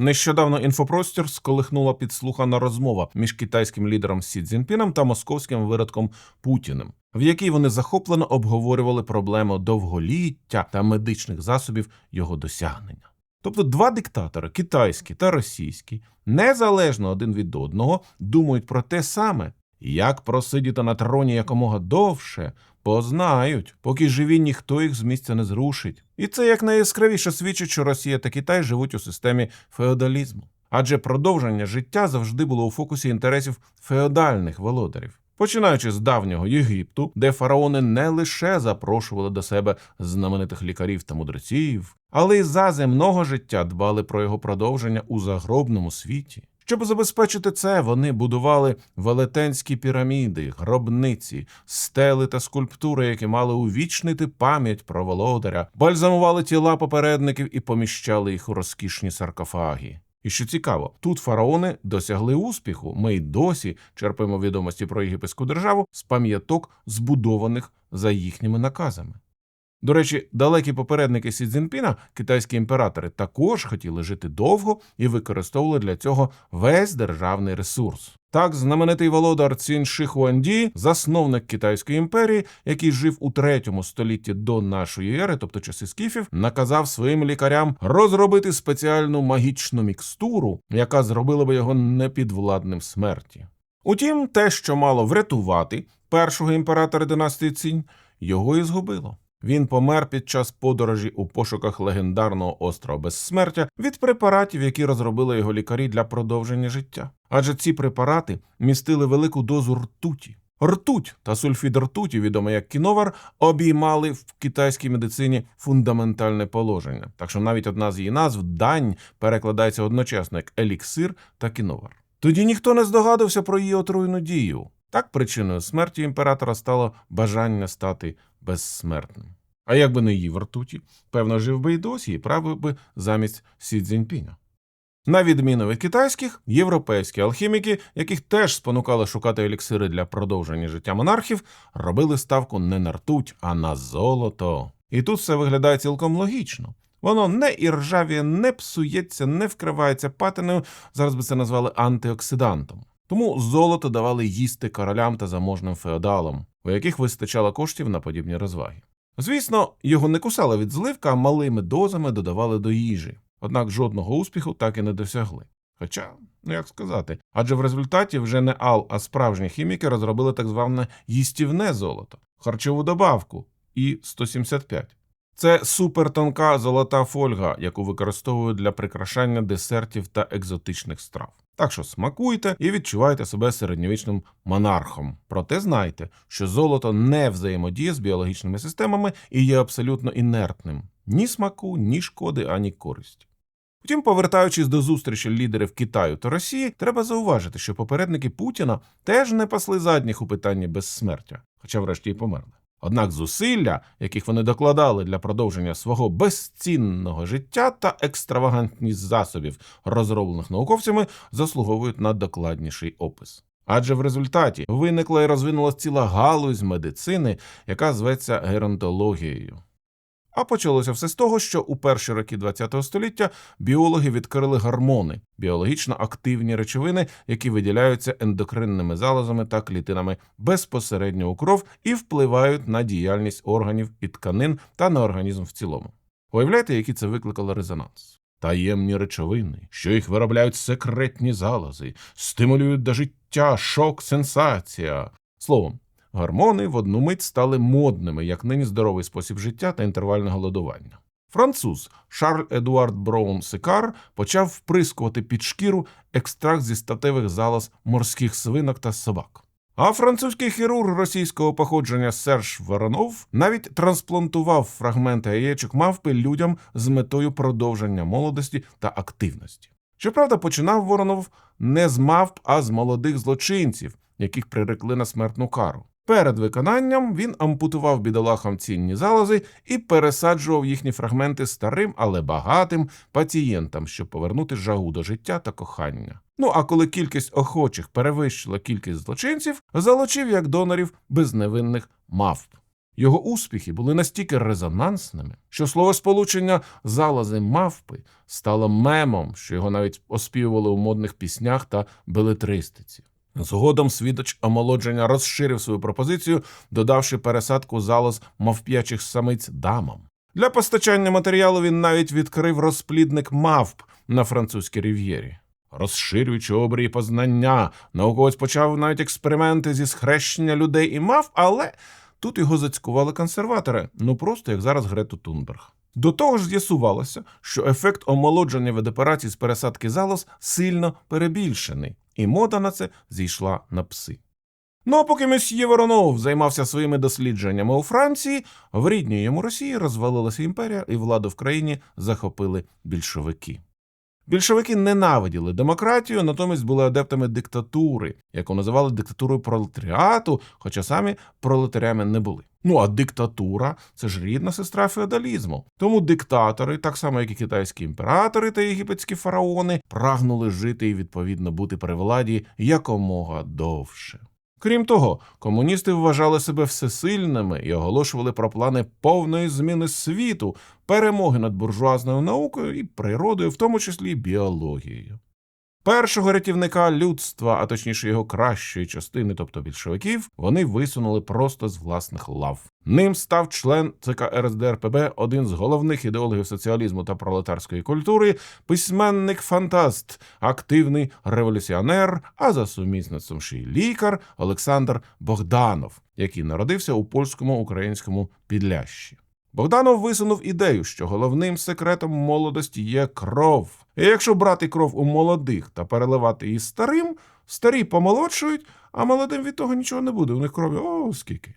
Нещодавно інфопростір сколихнула підслухана розмова між китайським лідером Сі Цзіньпіном та московським виродком Путіним, в якій вони захоплено обговорювали проблему довголіття та медичних засобів його досягнення. Тобто два диктатори, китайський та російський, незалежно один від одного, думають про те саме, як просидіти на троні якомога довше, познають, поки живі ніхто їх з місця не зрушить. І це якнайяскравіше свідчить, що Росія та Китай живуть у системі феодалізму. Адже продовження життя завжди було у фокусі інтересів феодальних володарів. Починаючи з давнього Єгипту, де фараони не лише запрошували до себе знаменитих лікарів та мудреців, але й за земного життя дбали про його продовження у загробному світі. Щоб забезпечити це, вони будували велетенські піраміди, гробниці, стели та скульптури, які мали увічнити пам'ять про володаря, бальзамували тіла попередників і поміщали їх у розкішні саркофаги. І що цікаво, тут фараони досягли успіху. Ми й досі черпаємо відомості про єгипетську державу з пам'яток, збудованих за їхніми наказами. До речі, далекі попередники Сі Цзіньпіна, китайські імператори, також хотіли жити довго і використовували для цього весь державний ресурс. Так, знаменитий володар Цін Ши Хуанді, засновник Китайської імперії, який жив у третьому столітті до нашої ери, тобто часи скіфів, наказав своїм лікарям розробити спеціальну магічну мікстуру, яка зробила би його непідвладним смерті. Утім, те, що мало врятувати першого імператора династії Цінь, його і згубило. Він помер під час подорожі у пошуках легендарного острова безсмертя від препаратів, які розробили його лікарі для продовження життя. Адже ці препарати містили велику дозу ртуті. Ртуть та сульфід ртуті, відомо як кіновар, обіймали в китайській медицині фундаментальне положення. Так що навіть одна з її назв дань перекладається одночасно як еліксир та кіновар. Тоді ніхто не здогадався про її отруйну дію. Так причиною смерті імператора стало бажання стати безсмертним. А якби не їв ртуті, певно, жив би й досі і правив би замість Сі Цзіньпіня. На відміну від китайських, європейські алхіміки, яких теж спонукали шукати еліксири для продовження життя монархів, робили ставку не на ртуть, а на золото. І тут все виглядає цілком логічно. Воно не іржавіє, не псується, не вкривається патиною, зараз би це назвали антиоксидантом. Тому золото давали їсти королям та заможним феодалам, у яких вистачало коштів на подібні розваги. Звісно, його не кусали від зливка, а малими дозами додавали до їжі, однак жодного успіху так і не досягли. Хоча, ну як сказати, адже в результаті вже не ал, а справжні хіміки розробили так зване їстівне золото, харчову добавку і 175. Це супертонка золота фольга, яку використовують для прикрашання десертів та екзотичних страв. Так що смакуйте і відчувайте себе середньовічним монархом. Проте знайте, що золото не взаємодіє з біологічними системами і є абсолютно інертним ні смаку, ні шкоди, ані користі. Втім, повертаючись до зустрічі лідерів Китаю та Росії, треба зауважити, що попередники Путіна теж не пасли задніх у питанні безсмертя, хоча врешті й померли. Однак зусилля, яких вони докладали для продовження свого безцінного життя та екстравагантність засобів, розроблених науковцями, заслуговують на докладніший опис. Адже в результаті виникла і розвинулася ціла галузь медицини, яка зветься геронтологією. А почалося все з того, що у перші роки ХХ століття біологи відкрили гормони, біологічно активні речовини, які виділяються ендокринними залозами та клітинами безпосередньо у кров і впливають на діяльність органів і тканин та на організм в цілому. Уявляєте, який це викликало резонанс? Таємні речовини, що їх виробляють секретні залози, стимулюють до життя, шок, сенсація. Словом, Гормони в одну мить стали модними, як нині здоровий спосіб життя та інтервальне голодування. Француз Шарль Едуард Броун Сикар почав вприскувати під шкіру екстракт зі статевих залоз морських свинок та собак. А французький хірург російського походження Серж Воронов навіть трансплантував фрагменти яєчок мавпи людям з метою продовження молодості та активності. Щоправда, починав Воронов не з мавп, а з молодих злочинців, яких прирекли на смертну кару. Перед виконанням він ампутував бідолахам цінні залози і пересаджував їхні фрагменти старим, але багатим пацієнтам, щоб повернути жагу до життя та кохання. Ну а коли кількість охочих перевищила кількість злочинців, залучив як донорів безневинних мавп. Його успіхи були настільки резонансними, що словосполучення залази мавпи стало мемом, що його навіть оспівували у модних піснях та белетристиці. Згодом свідоч омолодження розширив свою пропозицію, додавши пересадку залоз мавп'ячих самиць дамам. Для постачання матеріалу він навіть відкрив розплідник мавп на французькій рів'єрі. Розширюючи обрії познання, науковець почав навіть експерименти зі схрещення людей і мав, але тут його зацькували консерватори, ну просто як зараз Грету Тунберг. До того ж з'ясувалося, що ефект омолодження від операцій з пересадки залоз сильно перебільшений, і мода на це зійшла на пси. Ну а поки месьє Воронов займався своїми дослідженнями у Франції, в рідній йому Росії розвалилася імперія, і владу в країні захопили більшовики. Більшовики ненавиділи демократію, натомість були адептами диктатури, яку називали диктатурою пролетаріату, хоча самі пролетарями не були. Ну а диктатура це ж рідна сестра феодалізму. Тому диктатори, так само як і китайські імператори та єгипетські фараони, прагнули жити і відповідно бути при владі якомога довше. Крім того, комуністи вважали себе всесильними і оголошували про плани повної зміни світу, перемоги над буржуазною наукою і природою, в тому числі біологією. Першого рятівника людства, а точніше його кращої частини, тобто більшовиків, вони висунули просто з власних лав. Ним став член ЦК РСДРПБ, один з головних ідеологів соціалізму та пролетарської культури, письменник-фантаст, активний революціонер, а за сумісництвом ще й лікар Олександр Богданов, який народився у польському українському підлящі. Богданов висунув ідею, що головним секретом молодості є кров. І якщо брати кров у молодих та переливати її старим, старі помолодшують, а молодим від того нічого не буде. У них крові о скільки.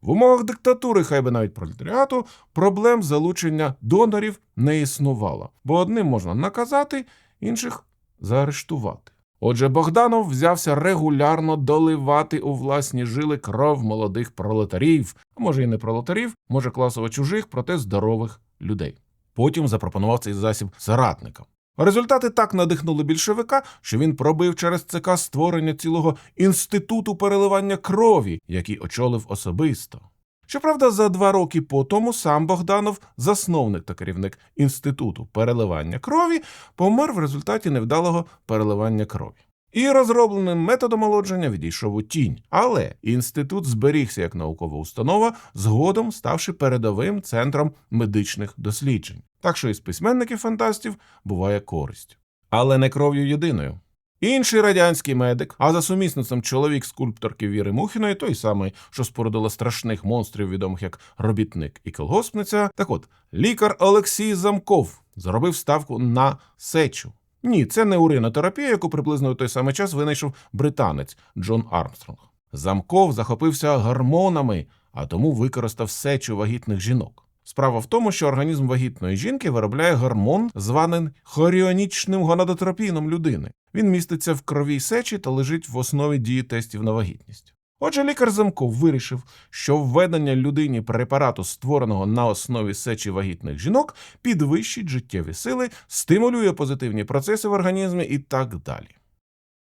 В умовах диктатури, хай би навіть пролетаріату, проблем залучення донорів не існувало, бо одним можна наказати, інших заарештувати. Отже, Богданов взявся регулярно доливати у власні жили кров молодих пролетарів, а може і не пролетарів, може класово чужих, проте здорових людей. Потім запропонував цей засіб соратникам. Результати так надихнули більшовика, що він пробив через ЦК створення цілого інституту переливання крові, який очолив особисто. Щоправда, за два роки по тому сам Богданов, засновник та керівник інституту переливання крові, помер в результаті невдалого переливання крові. І розробленим методом омолодження відійшов у тінь. Але інститут зберігся як наукова установа, згодом ставши передовим центром медичних досліджень. Так що із письменників фантастів буває користь. Але не кров'ю єдиною. Інший радянський медик, а за сумісництвом чоловік скульпторки Віри Мухіної, той самий, що спорудила страшних монстрів, відомих як робітник і колгоспниця. Так от, лікар Олексій Замков зробив ставку на сечу. Ні, це не уринотерапія, яку приблизно у той самий час винайшов британець Джон Армстронг. Замков захопився гормонами, а тому використав сечу вагітних жінок. Справа в тому, що організм вагітної жінки виробляє гормон, званий хоріонічним гонадотропіном людини. Він міститься в крові сечі та лежить в основі дії тестів на вагітність. Отже, лікар Замков вирішив, що введення людині препарату, створеного на основі сечі вагітних жінок, підвищить життєві сили, стимулює позитивні процеси в організмі і так далі.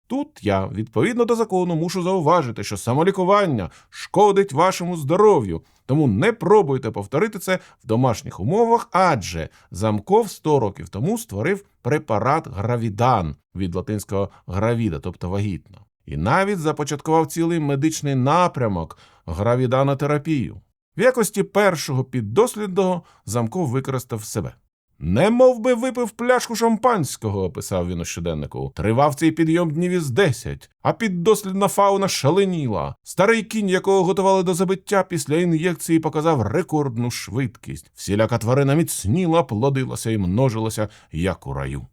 Тут я, відповідно до закону, мушу зауважити, що самолікування шкодить вашому здоров'ю, тому не пробуйте повторити це в домашніх умовах, адже замков 100 років тому створив препарат гравідан від латинського гравіда, тобто вагітно, і навіть започаткував цілий медичний напрямок гравіданотерапію. В якості першого піддослідного замков використав себе. Не мов би випив пляшку шампанського, описав він у щоденнику. Тривав цей підйом днів із десять, а піддослідна фауна шаленіла. Старий кінь, якого готували до забиття після ін'єкції, показав рекордну швидкість. Всіляка тварина міцніла, плодилася і множилася, як у раю.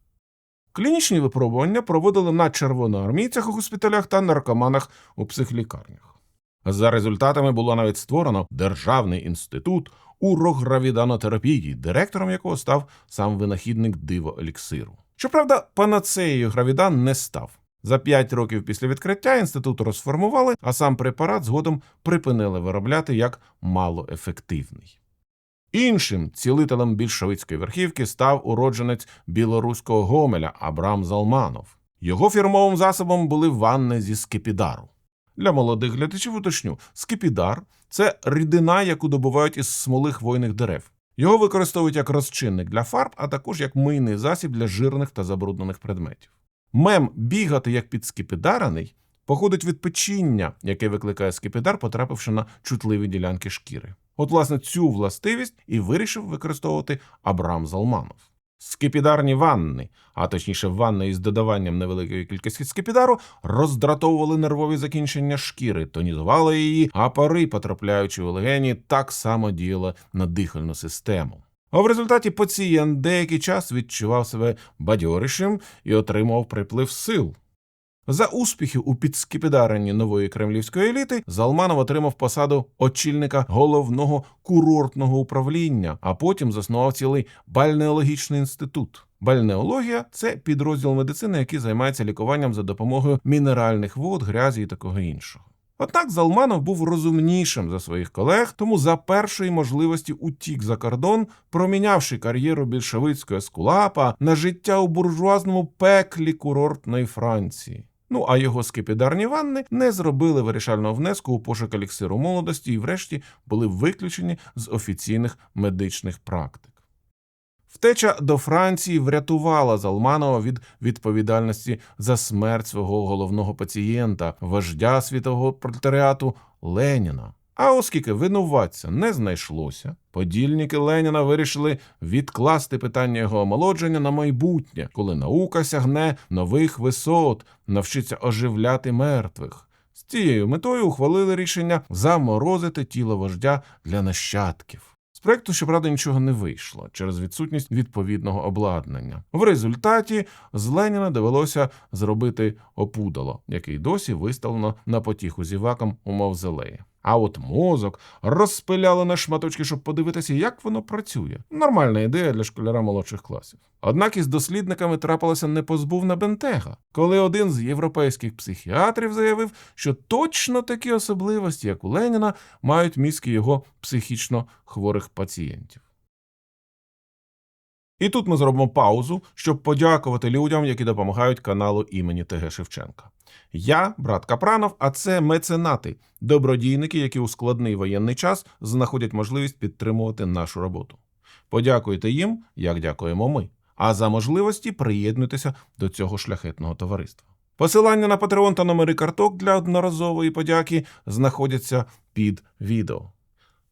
Клінічні випробування проводили на червоноармійцях у госпіталях та наркоманах у психлікарнях. За результатами було навіть створено Державний інститут урогравіданотерапії, директором якого став сам винахідник диво еліксиру. Щоправда, панацеєю гравідан не став. За п'ять років після відкриття інститут розформували, а сам препарат згодом припинили виробляти як малоефективний. Іншим цілителем більшовицької верхівки став уродженець білоруського Гомеля Абрам Залманов. Його фірмовим засобом були ванни зі скипідару. Для молодих глядачів уточню, скипідар це рідина, яку добувають із смоли хвойних дерев. Його використовують як розчинник для фарб, а також як мийний засіб для жирних та забруднених предметів. Мем бігати як підскипідарений походить від печіння, яке викликає скипідар, потрапивши на чутливі ділянки шкіри. От, власне, цю властивість і вирішив використовувати Абрам Залманов. Скипідарні ванни, а точніше ванни із додаванням невеликої кількості скипідару, роздратовували нервові закінчення шкіри, тонізували її, а пари, потрапляючи у легені, так само діяли на дихальну систему. А в результаті пацієнт деякий час відчував себе бадьорішим і отримав приплив сил. За успіхи у підскипідаренні нової кремлівської еліти Залманов отримав посаду очільника головного курортного управління, а потім заснував цілий бальнеологічний інститут. Бальнеологія це підрозділ медицини, який займається лікуванням за допомогою мінеральних вод, грязі і такого іншого. Однак Залманов був розумнішим за своїх колег, тому за першої можливості утік за кордон, промінявши кар'єру більшовицького ескулапа на життя у буржуазному пеклі курортної Франції. Ну а його скипідарні ванни не зробили вирішального внеску у пошук еліксиру молодості і, врешті, були виключені з офіційних медичних практик. Втеча до Франції врятувала Залманова від відповідальності за смерть свого головного пацієнта, вождя світового пролетаріату Леніна. А оскільки винуватця не знайшлося, подільники Леніна вирішили відкласти питання його омолодження на майбутнє, коли наука сягне нових висот, навчиться оживляти мертвих. З цією метою ухвалили рішення заморозити тіло вождя для нащадків. З проекту, щоправда, нічого не вийшло через відсутність відповідного обладнання. В результаті з Леніна довелося зробити опудало, який досі виставлено на потіху зівакам у мавзолеї. А от мозок розпиляли на шматочки, щоб подивитися, як воно працює. Нормальна ідея для школяра молодших класів. Однак із дослідниками трапилася непозбувна бентега, коли один з європейських психіатрів заявив, що точно такі особливості, як у Леніна, мають мізки його психічно хворих пацієнтів. І тут ми зробимо паузу, щоб подякувати людям, які допомагають каналу імені ТГ Шевченка. Я, брат Капранов, а це меценати, добродійники, які у складний воєнний час знаходять можливість підтримувати нашу роботу. Подякуйте їм, як дякуємо ми. А за можливості приєднуйтеся до цього шляхетного товариства. Посилання на Patreon та номери карток для одноразової подяки знаходяться під відео.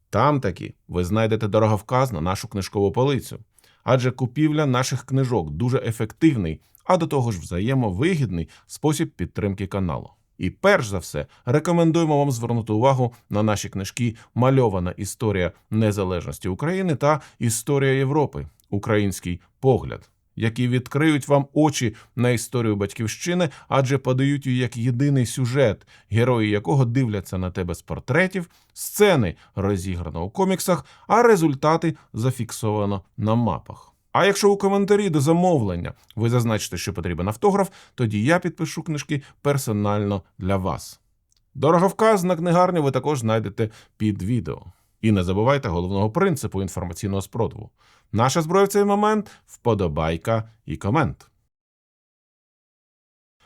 Там таки ви знайдете дороговказ на нашу книжкову полицю, адже купівля наших книжок дуже ефективний, а до того ж взаємовигідний спосіб підтримки каналу. І перш за все рекомендуємо вам звернути увагу на наші книжки Мальована історія незалежності України та Історія Європи Український погляд, які відкриють вам очі на історію батьківщини, адже подають її як єдиний сюжет, герої якого дивляться на тебе з портретів, сцени розіграно у коміксах, а результати зафіксовано на мапах. А якщо у коментарі до замовлення ви зазначите, що потрібен автограф, тоді я підпишу книжки персонально для вас. Дороговказ на книгарню ви також знайдете під відео. І не забувайте головного принципу інформаційного спротиву. Наша зброя в цей момент вподобайка і комент.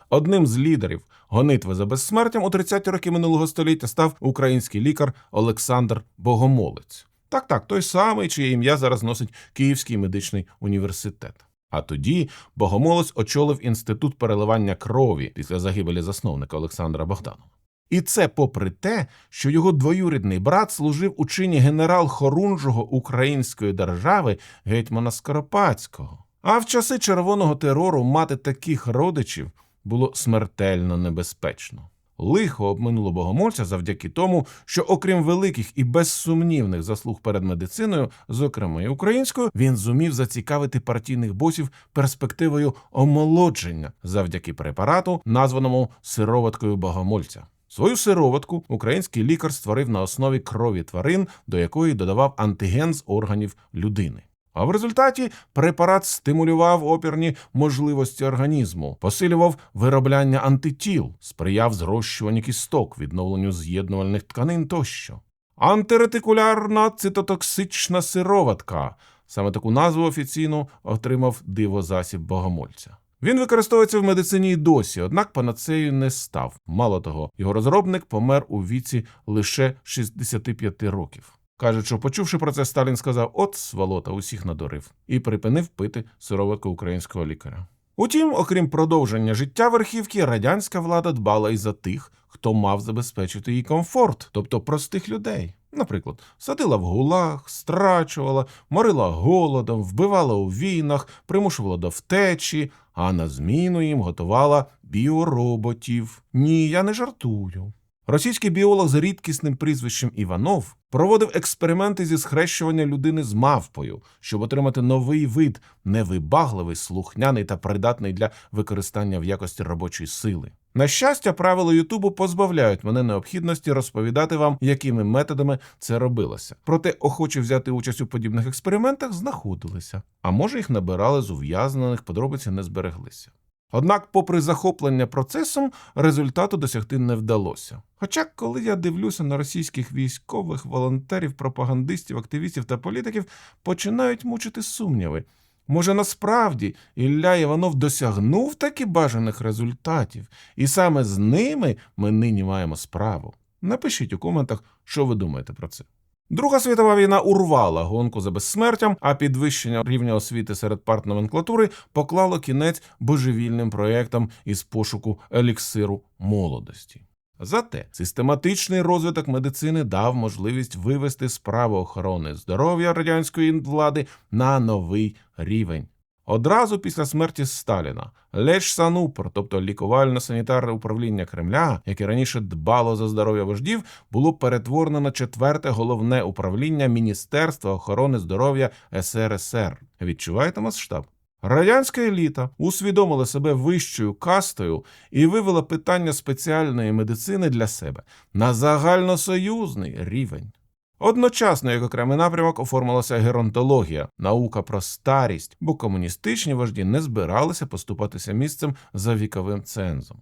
Одним з лідерів гонитви за безсмертям у 30-ті роки минулого століття став український лікар Олександр Богомолець. Так, так, той самий, чиє ім'я зараз носить Київський медичний університет. А тоді Богомолець очолив інститут переливання крові після загибелі засновника Олександра Богданова. І це попри те, що його двоюрідний брат служив у чині генерал-хорунжого української держави гетьмана Скоропадського. А в часи червоного терору мати таких родичів було смертельно небезпечно. Лихо обминуло богомольця завдяки тому, що, окрім великих і безсумнівних заслуг перед медициною, зокрема і українською, він зумів зацікавити партійних босів перспективою омолодження завдяки препарату, названому сироваткою богомольця. Свою сироватку український лікар створив на основі крові тварин, до якої додавав антиген з органів людини. А в результаті препарат стимулював опірні можливості організму, посилював виробляння антитіл, сприяв зрощуванню кісток, відновленню з'єднувальних тканин тощо. Антиретикулярна цитотоксична сироватка. Саме таку назву офіційно отримав дивозасіб богомольця. Він використовується в медицині і досі, однак панацею не став. Мало того, його розробник помер у віці лише 65 років. Кажуть, що почувши про це, Сталін сказав: От сволота, усіх надурив, і припинив пити сироватку українського лікаря. Утім, окрім продовження життя верхівки, радянська влада дбала і за тих, хто мав забезпечити їй комфорт, тобто простих людей. Наприклад, садила в гулах, страчувала, морила голодом, вбивала у війнах, примушувала до втечі, а на зміну їм готувала біороботів. Ні, я не жартую. Російський біолог з рідкісним прізвищем Іванов проводив експерименти зі схрещування людини з мавпою, щоб отримати новий вид, невибагливий, слухняний та придатний для використання в якості робочої сили. На щастя, правила Ютубу позбавляють мене необхідності розповідати вам, якими методами це робилося. Проте охочі взяти участь у подібних експериментах знаходилися, а може їх набирали з ув'язнених, подробиці не збереглися. Однак, попри захоплення процесом, результату досягти не вдалося. Хоча, коли я дивлюся на російських військових, волонтерів, пропагандистів, активістів та політиків, починають мучити сумніви. Може, насправді Ілля Іванов досягнув таки бажаних результатів, і саме з ними ми нині маємо справу. Напишіть у коментах, що ви думаєте про це. Друга світова війна урвала гонку за безсмертям, а підвищення рівня освіти серед партноменклатури поклало кінець божевільним проектам із пошуку еліксиру молодості. Зате систематичний розвиток медицини дав можливість вивести справу охорони здоров'я радянської влади на новий рівень. Одразу після смерті Сталіна Леч Санупр, тобто лікувально-санітарне управління Кремля, яке раніше дбало за здоров'я вождів, було перетворено на четверте головне управління Міністерства охорони здоров'я СРСР. Відчуваєте масштаб? Радянська еліта усвідомила себе вищою кастою і вивела питання спеціальної медицини для себе на загальносоюзний рівень. Одночасно, як окремий напрямок, оформилася геронтологія, наука про старість, бо комуністичні вожді не збиралися поступатися місцем за віковим цензом.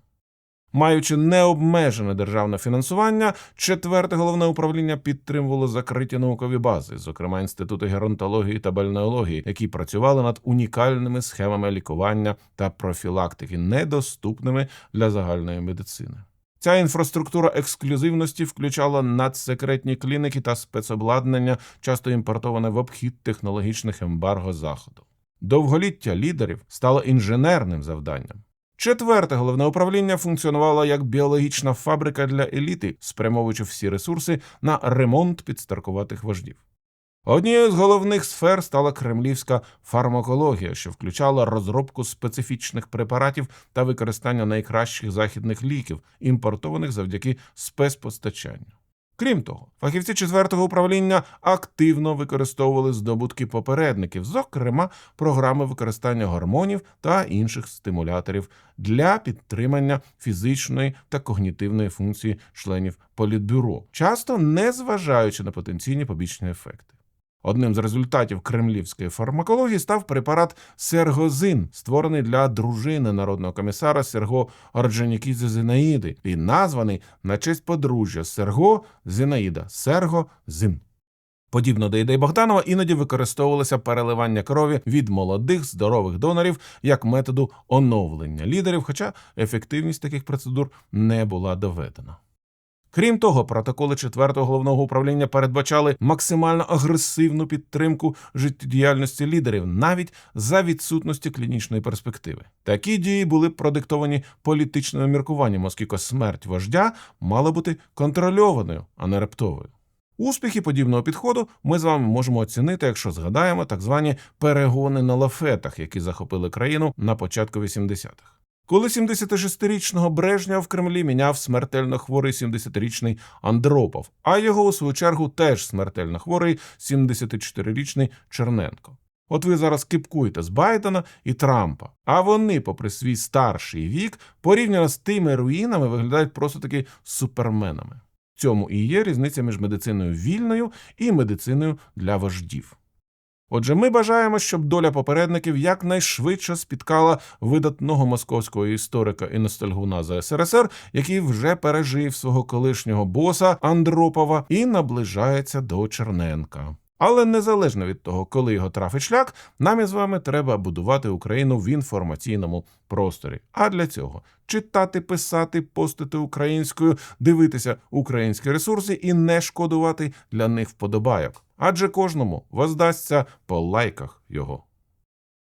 Маючи необмежене державне фінансування, четверте головне управління підтримувало закриті наукові бази, зокрема інститути геронтології та бальнеології, які працювали над унікальними схемами лікування та профілактики, недоступними для загальної медицини. Ця інфраструктура ексклюзивності включала надсекретні клініки та спецобладнання, часто імпортоване в обхід технологічних ембарго заходу. Довголіття лідерів стало інженерним завданням. Четверте головне управління функціонувало як біологічна фабрика для еліти, спрямовуючи всі ресурси на ремонт підстаркуватих вождів. Однією з головних сфер стала кремлівська фармакологія, що включала розробку специфічних препаратів та використання найкращих західних ліків, імпортованих завдяки спецпостачанню. Крім того, фахівці четвертого управління активно використовували здобутки попередників, зокрема програми використання гормонів та інших стимуляторів для підтримання фізичної та когнітивної функції членів політбюро, часто не зважаючи на потенційні побічні ефекти. Одним з результатів кремлівської фармакології став препарат Сергозин, створений для дружини народного комісара Серго Орджонікідзе Зинаїди і названий на честь подружжя Серго Зинаїда Серго Зин. Подібно до ідей Богданова, іноді використовувалося переливання крові від молодих здорових донорів як методу оновлення лідерів, хоча ефективність таких процедур не була доведена. Крім того, протоколи четвертого головного управління передбачали максимально агресивну підтримку життєдіяльності лідерів навіть за відсутності клінічної перспективи. Такі дії були продиктовані політичними міркуваннями, оскільки смерть вождя мала бути контрольованою, а не рептовою. Успіхи подібного підходу ми з вами можемо оцінити, якщо згадаємо так звані перегони на лафетах, які захопили країну на початку 80-х. Коли 76-річного Брежня в Кремлі міняв смертельно хворий 70-річний Андропов, а його у свою чергу теж смертельно хворий 74-річний Черненко. От ви зараз кипкуєте з Байдена і Трампа, а вони, попри свій старший вік, порівняно з тими руїнами, виглядають просто таки суперменами. В цьому і є різниця між медициною вільною і медициною для вождів. Отже, ми бажаємо, щоб доля попередників якнайшвидше спіткала видатного московського історика і ностальгуна за СРСР, який вже пережив свого колишнього боса Андропова і наближається до Черненка. Але незалежно від того, коли його трафить шлях, нам із вами треба будувати Україну в інформаційному просторі. А для цього читати, писати, постити українською, дивитися українські ресурси і не шкодувати для них вподобайок. Адже кожному воздасться по лайках його.